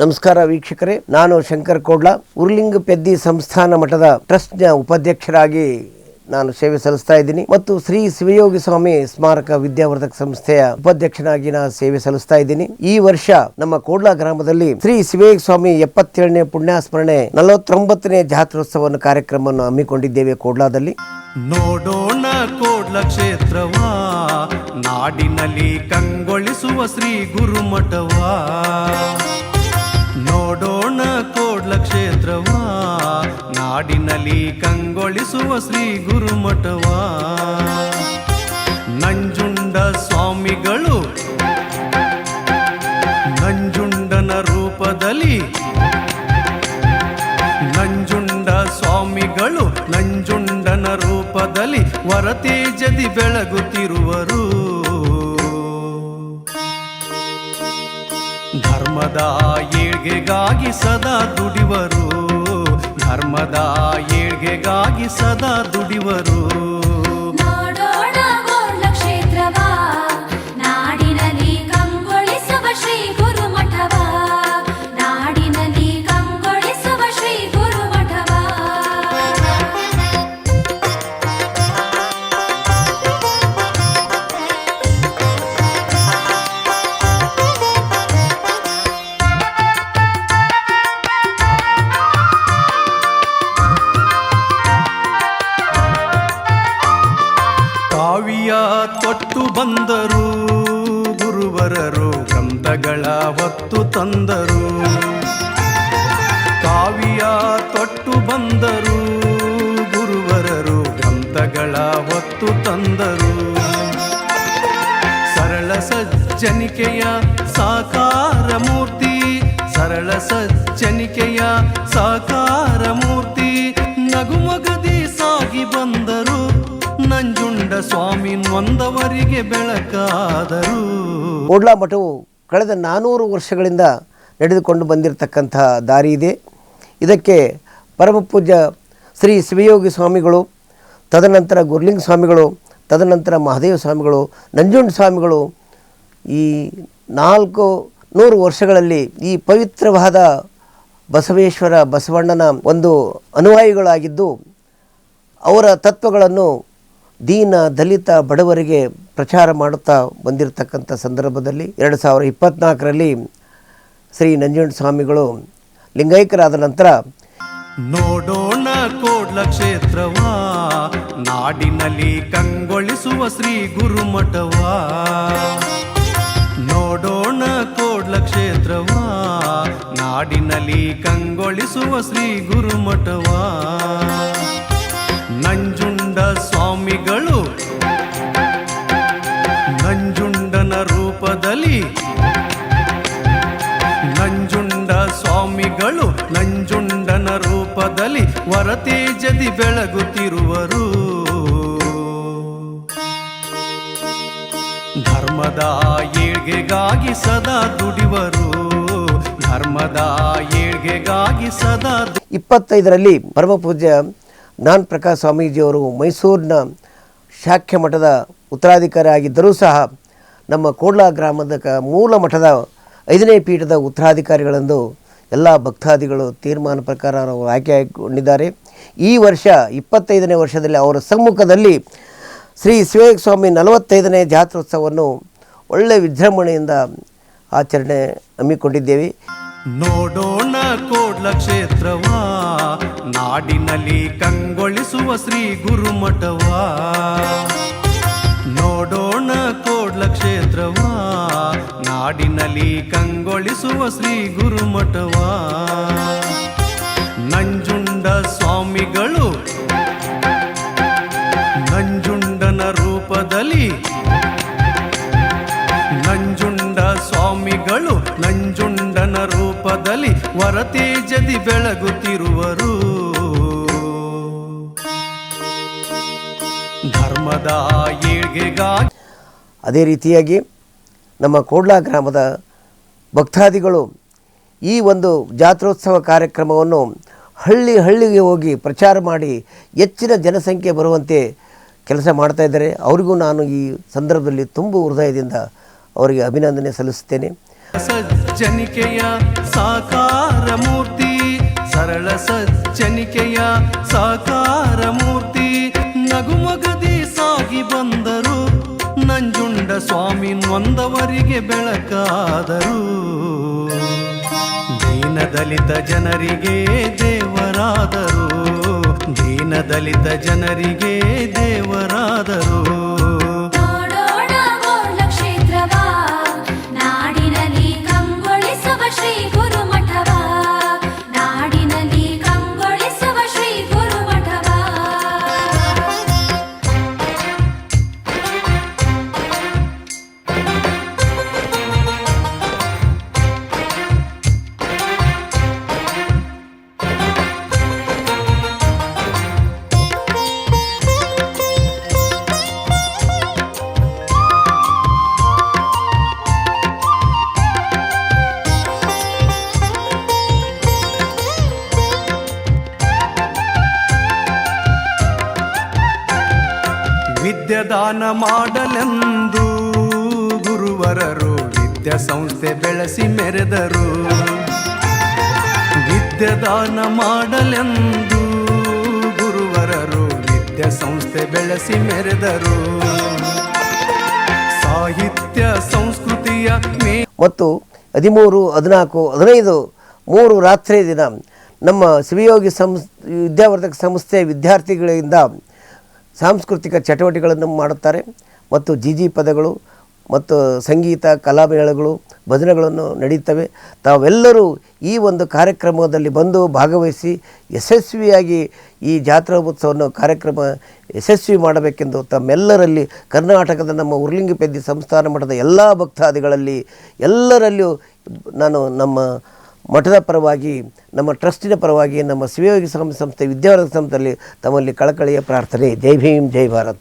ನಮಸ್ಕಾರ ವೀಕ್ಷಕರೇ, ನಾನು ಶಂಕರ್ ಕೋಡ್ಲ. ಉರ್ಲಿಂಗ ಪೆದ್ದಿ ಸಂಸ್ಥಾನ ಮಠದ ಟ್ರಸ್ಟ್ನ ಉಪಾಧ್ಯಕ್ಷರಾಗಿ ನಾನು ಸೇವೆ ಸಲ್ಲಿಸ್ತಾ ಇದ್ದೀನಿ. ಮತ್ತು ಶ್ರೀ ಶಿವಯೋಗಿ ಸ್ವಾಮಿ ಸ್ಮಾರಕ ವಿದ್ಯಾವರ್ಧಕ ಸಂಸ್ಥೆಯ ಉಪಾಧ್ಯಕ್ಷನಾಗಿ ನಾನು ಸೇವೆ ಸಲ್ಲಿಸ್ತಾ ಇದ್ದೀನಿ. ಈ ವರ್ಷ ನಮ್ಮ ಕೋಡ್ಲಾ ಗ್ರಾಮದಲ್ಲಿ ಶ್ರೀ ಶಿವಯೋಗಿ ಸ್ವಾಮಿ ಎಪ್ಪತ್ತೇಳನೇ ಪುಣ್ಯಾಸ್ಮರಣೆ, ನಲವತ್ತೊಂಬತ್ತನೇ ಜಾತ್ರೋತ್ಸವ ಕಾರ್ಯಕ್ರಮವನ್ನು ಹಮ್ಮಿಕೊಂಡಿದ್ದೇವೆ ಕೋಡ್ಲಾದಲ್ಲಿ. ನೋಡೋಣ ಕೋಡ್ಲ ಕ್ಷೇತ್ರವಾ, ನಾಡಿನಲ್ಲಿ ಕಂಗೊಳಿಸುವ ಶ್ರೀ ಗುರುಮಠವಾ. ನೋಡೋಣ ಕೋಡ್ಲ ಕ್ಷೇತ್ರವಾ ನಾಡಿನಲ್ಲಿ ಕಂಗೊಳಿಸುವ ಶ್ರೀ ಗುರುಮಠವಾ. ನಂಜುಂಡ ಸ್ವಾಮಿಗಳು ನಂಜುಂಡನ ರೂಪದಲ್ಲಿ. ನಂಜುಂಡ ಸ್ವಾಮಿಗಳು ನಂಜುಂಡನ ರೂಪದಲ್ಲಿ ವರತೇಜದಿ ಬೆಳಗುತ್ತಿರುವರು. ಧರ್ಮದ ಏಳ್ಗೆಗಾಗಿ ಸದಾ ದುಡಿವರು. ಧರ್ಮದ ಏಳ್ಗೆಗಾಗಿ ಸದಾ ದುಡಿವರು. ತೊಟ್ಟು ಬಂದರು, ಗುರುವರರು ಗ್ರಂಥಗಳ ಹೊತ್ತು ತಂದರು. ಕಾವಿಯ ತೊಟ್ಟು ಬಂದರು, ಗುರುವರರು ಗ್ರಂಥಗಳ ಹೊತ್ತು ತಂದರು. ಸರಳ ಸಜ್ಜನಿಕೆಯ ಸಾಕಾರ ಮೂರ್ತಿ, ಸರಳ ಸಜ್ಜನಿಕೆಯ ಸಾಕಾರ ಮೂರ್ತಿ, ನಗುಮಗದಿ ಸಾಗಿ ನಂಜುಂಡ ಸ್ವಾಮಿ ನೊಂದವರಿಗೆ ಬೆಳಕಾದರು. ಓಡ್ಲಾ ಮಠವು ಕಳೆದ ನಾನೂರು ವರ್ಷಗಳಿಂದ ನಡೆದುಕೊಂಡು ಬಂದಿರತಕ್ಕಂಥ ದಾರಿ ಇದೆ. ಇದಕ್ಕೆ ಪರಮಪೂಜ್ಯ ಶ್ರೀ ಶಿವಯೋಗಿ ಸ್ವಾಮಿಗಳು, ತದನಂತರ ಗುರ್ಲಿಂಗ ಸ್ವಾಮಿಗಳು, ತದನಂತರ ಮಹಾದೇವ ಸ್ವಾಮಿಗಳು, ನಂಜುಂಡ ಸ್ವಾಮಿಗಳು ಈ ನಾಲ್ಕು ನೂರು ವರ್ಷಗಳಲ್ಲಿ ಈ ಪವಿತ್ರವಾದ ಬಸವೇಶ್ವರ ಬಸವಣ್ಣನ ಒಂದು ಅನುಯಾಯಿಗಳಾಗಿದ್ದು ಅವರ ತತ್ವಗಳನ್ನು ದೀನ ದಲಿತ ಬಡವರಿಗೆ ಪ್ರಚಾರ ಮಾಡುತ್ತಾ ಬಂದಿರತಕ್ಕಂಥ ಸಂದರ್ಭದಲ್ಲಿ ಎರಡು ಸಾವಿರ ಇಪ್ಪತ್ನಾಲ್ಕರಲ್ಲಿ ಶ್ರೀ ನಂಜುಂಡ ಸ್ವಾಮಿಗಳು ಲಿಂಗೈಕ್ಯರಾದ ನಂತರ, ನೋಡೋಣ ಕೋಡ್ಲ ಕ್ಷೇತ್ರವಾ ನಾಡಿನಲ್ಲಿ ಕಂಗೊಳಿಸುವ ಶ್ರೀ ಗುರುಮಠವಾ. ನೋಡೋಣ ಕೋಡ್ಲ ಕ್ಷೇತ್ರವಾ ನಾಡಿನಲ್ಲಿ ಕಂಗೊಳಿಸುವ ಶ್ರೀ ಗುರುಮಠವಾ. ಸ್ವಾಮಿಗಳು. ನಂಜುಂಡನ ರೂಪದಲ್ಲಿ ನಂಜುಂಡ ಸ್ವಾಮಿಗಳು ನಂಜುಂಡನ ರೂಪದಲ್ಲಿ ವರತೇಜದಿ ಬೆಳಗುತ್ತಿರುವರು. ಧರ್ಮದ ಏಳ್ಗೆಗಾಗಿ ಸದಾ ದುಡಿವರು. ಧರ್ಮದ ಏಳ್ಗೆಗಾಗಿ ಸದಾ ಇಪ್ಪತ್ತೈದರಲ್ಲಿ ಪರಮ ಜ್ಞಾನ ಪ್ರಕಾಶ್ ಸ್ವಾಮೀಜಿಯವರು ಮೈಸೂರಿನ ಶಾಖ್ಯ ಮಠದ ಉತ್ತರಾಧಿಕಾರಿ ಆಗಿದ್ದರೂ ಸಹ ನಮ್ಮ ಕೋಡ್ಲಾ ಗ್ರಾಮದ ಕ- ಮೂಲ ಮಠದ ಐದನೇ ಪೀಠದ ಉತ್ತರಾಧಿಕಾರಿಗಳೆಂದು ಎಲ್ಲ ಭಕ್ತಾದಿಗಳು ತೀರ್ಮಾನ ಪ್ರಕಾರ ಅವರು ಆಯ್ಕೆಗೊಂಡಿದ್ದಾರೆ ಈ ವರ್ಷ ಇಪ್ಪತ್ತೈದನೇ ವರ್ಷದಲ್ಲಿ ಅವರ ಸಮ್ಮುಖದಲ್ಲಿ ಶ್ರೀ ಸ್ವಾಮಿ ನಲವತ್ತೈದನೇ ಜಾತ್ರೋತ್ಸವವನ್ನು ಒಳ್ಳೆಯ ವಿಜೃಂಭಣೆಯಿಂದ ಆಚರಣೆ ಹಮ್ಮಿಕೊಂಡಿದ್ದೇವೆ. ನೋಡೋಣ ಕೋಡ್ಲ ಕ್ಷೇತ್ರವಾ ನಾಡಿನಲ್ಲಿ ಕಂಗೊಳಿಸುವ ಶ್ರೀ ಗುರುಮಠವಾ. ನೋಡೋಣ ಕೋಡ್ಲ ಕ್ಷೇತ್ರವಾ ನಾಡಿನಲ್ಲಿ ಕಂಗೊಳಿಸುವ ಶ್ರೀ ಗುರುಮಠವಾ. ನಂಜುಂಡ ಸ್ವಾಮಿಗಳು, ನಂಜುಂಡನ ರೂಪದಲ್ಲಿ, ನಂಜುಂಡ ಸ್ವಾಮಿಗಳು ನಂಜುಂಡನ ರೂಪದಲ್ಲಿ ವರತೇಜದಿ ಬೆಳಗುತ್ತಿರುವರು. ಧರ್ಮದ ಏಳ್ಗೆಗಾಗಿ ಅದೇ ರೀತಿಯಾಗಿ ನಮ್ಮ ಕೋಡ್ಲಾ ಗ್ರಾಮದ ಭಕ್ತಾದಿಗಳು ಈ ಒಂದು ಜಾತ್ರೋತ್ಸವ ಕಾರ್ಯಕ್ರಮವನ್ನು ಹಳ್ಳಿ ಹಳ್ಳಿಗೆ ಹೋಗಿ ಪ್ರಚಾರ ಮಾಡಿ ಹೆಚ್ಚಿನ ಜನಸಂಖ್ಯೆ ಬರುವಂತೆ ಕೆಲಸ ಮಾಡ್ತಾ ಇದ್ದಾರೆ. ಅವರಿಗೂ ನಾನು ಈ ಸಂದರ್ಭದಲ್ಲಿ ತುಂಬ ಹೃದಯದಿಂದ ಅವರಿಗೆ ಅಭಿನಂದನೆ ಸಲ್ಲಿಸುತ್ತೇನೆ. ಸಜ್ಜನಿಕೆಯ ಸಾಕಾರ ಮೂರ್ತಿ ಸರಳ ಸಜ್ಜನಿಕೆಯ ಸಾಕಾರ ಮೂರ್ತಿ ನಗುಮಗದಿ ಸಾಗಿ ಬಂದರು, ನಂಜುಂಡ ಸ್ವಾಮಿ ನೊಂದವರಿಗೆ ಬೆಳಕಾದರು. ದೀನದಲಿತ ಜನರಿಗೆ ದೇವರಾದರು, ದೀನದಲಿತ ಜನರಿಗೆ ದೇವರಾದರು. ವಿದ್ಯಾದಾನ ಮಾಡಲೆಂದು ಗುರುವರರು ವಿದ್ಯಾಸಂಸ್ಥೆ ಬೆಳೆಸಿ ಮೆರೆದರು. ವಿದ್ಯಾದಾನ ಮಾಡಲೆಂದು ಗುರುವರರು ವಿದ್ಯಾಸಂಸ್ಥೆ ಬೆಳೆಸಿ ಮೆರೆದರು. ಸಾಹಿತ್ಯ, ಸಂಸ್ಕೃತಿಯ ಮತ್ತು ಹದಿಮೂರು, ಹದಿನಾಲ್ಕು, ಹದಿನೈದು, ಮೂರು ರಾತ್ರಿ ದಿನ ನಮ್ಮ ಶಿವಯೋಗಿ ಸಂಸ್ ವಿದ್ಯಾವರ್ಧಕ ಸಂಸ್ಥೆ ವಿದ್ಯಾರ್ಥಿಗಳಿಂದ ಸಾಂಸ್ಕೃತಿಕ ಚಟುವಟಿಕೆಗಳನ್ನು ಮಾಡುತ್ತಾರೆ ಮತ್ತು ಜಿ ಜಿ ಪದಗಳು ಮತ್ತು ಸಂಗೀತ ಕಲಾಮೇಳಗಳು ಭಜನೆಗಳನ್ನು ನಡೆಯುತ್ತವೆ. ತಾವೆಲ್ಲರೂ ಈ ಒಂದು ಕಾರ್ಯಕ್ರಮದಲ್ಲಿ ಬಂದು ಭಾಗವಹಿಸಿ ಯಶಸ್ವಿಯಾಗಿ ಈ ಜಾತ್ರಾ ಉತ್ಸವವನ್ನು ಕಾರ್ಯಕ್ರಮ ಯಶಸ್ವಿ ಮಾಡಬೇಕೆಂದು ತಮ್ಮೆಲ್ಲರಲ್ಲಿ ಕರ್ನಾಟಕದ ನಮ್ಮ ಉರ್ಲಿಂಗಪೇದಿ ಸಂಸ್ಥಾನ ಮಠದ ಎಲ್ಲ ಭಕ್ತಾದಿಗಳಲ್ಲಿ ಎಲ್ಲರಲ್ಲಿಯೂ ನಾನು ನಮ್ಮ ಮಠದ ಪರವಾಗಿ, ನಮ್ಮ ಟ್ರಸ್ಟಿನ ಪರವಾಗಿ, ನಮ್ಮ ಶಿವಯೋಗಿ ಸಂಸ್ಥೆ, ವಿದ್ಯಾವರ್ಧಕ ಸಂಸ್ಥೆಯಲ್ಲಿ ತಮ್ಮಲ್ಲಿ ಕಳಕಳಿಯ ಪ್ರಾರ್ಥನೆ. ಜೈ ಭೀಮ್, ಜೈ ಭಾರತ್.